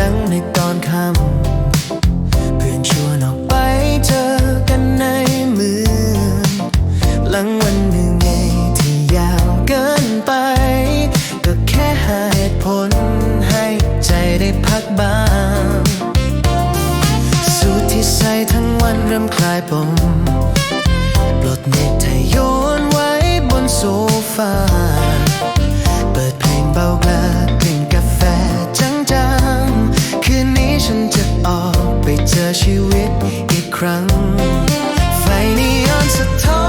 ดังในตอนค่ำเพื่อนชวนออกไปเจอกันในเมืองหลังวันหนึ่งไงที่ยาวเกินไป ก็แค่หาเหตุผลให้ใจได้พักบ้างสูตรที่ใส่ทั้งวันเริ่มคลายปมปลดเน็ตไทยโยนไว้บนโซฟา Kleine Anzahl